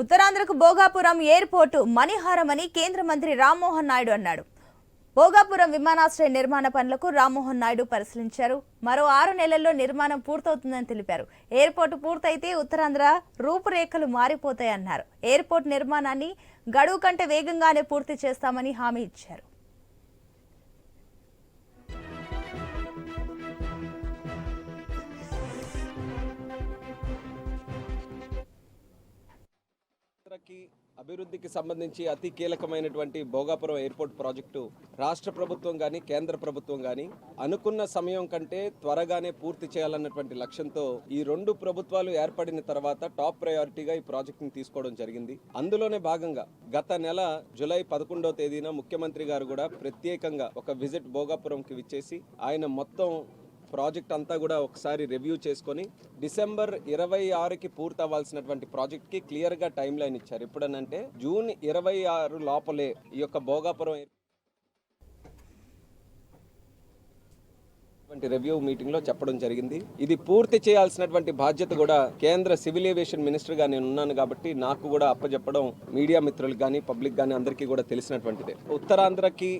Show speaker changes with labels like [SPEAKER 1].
[SPEAKER 1] ఉత్తరాంధ్రకు భోగాపురం ఎయిర్పోర్టు మణిహారం అని కేంద్ర మంత్రి రామ్మోహన్ నాయుడు అన్నాడు. భోగాపురం విమానాశ్రయ నిర్మాణ పనులకు రామ్మోహన్ నాయుడు పరిశీలించారు. మరో ఆరు నెలల్లో నిర్మాణం పూర్తవుతుందని తెలిపారు. ఎయిర్పోర్టు పూర్తయితే ఉత్తరాంధ్ర రూపురేఖలు మారిపోతాయన్నారు. ఎయిర్పోర్ట్ నిర్మాణాన్ని గడువు కంటే వేగంగానే పూర్తి చేస్తామని హామీ ఇచ్చారు.
[SPEAKER 2] యాత్రకి అభివృద్ధికి సంబంధించి అతి కీలకమైనటువంటి భోగాపురం ఎయిర్పోర్ట్ ప్రాజెక్టు రాష్ట్ర ప్రభుత్వం కానీ కేంద్ర ప్రభుత్వం కానీ అనుకున్న సమయం కంటే త్వరగానే పూర్తి చేయాలన్నటువంటి లక్ష్యంతో ఈ రెండు ప్రభుత్వాలు ఏర్పడిన తర్వాత టాప్ ప్రయారిటీగా ఈ ప్రాజెక్టుని తీసుకోవడం జరిగింది. అందులోనే భాగంగా గత నెల జూలై పదకొండవ తేదీన ముఖ్యమంత్రి గారు కూడా ప్రత్యేకంగా ఒక విజిట్ భోగాపురంకి విచ్చేసి ఆయన మొత్తం ప్రాజెక్ట్ అంతా కూడా ఒకసారి రివ్యూ చేసుకొని డిసెంబర్ ఇరవై ఆరుకి పూర్తి అవ్వాల్సినటువంటి ప్రాజెక్ట్కి క్లియర్గా టైం లైన్ ఇచ్చారు. ఎప్పుడనంటే జూన్ ఇరవై ఆరు లోపలే ఈ యొక్క భోగాపురం రివ్యూ మీటింగ్లో చెప్పడం జరిగింది. ఇది పూర్తి చేయాల్సినటువంటి బాధ్యత కూడా కేంద్ర సివిల్ ఏవియేషన్ మినిస్టర్గా నేను ఉన్నాను కాబట్టి నాకు కూడా అప్పచెప్పడం మీడియా మిత్రులకు కానీ పబ్లిక్ కానీ అందరికీ కూడా తెలిసినటువంటిదే. ఉత్తరాంధ్రకి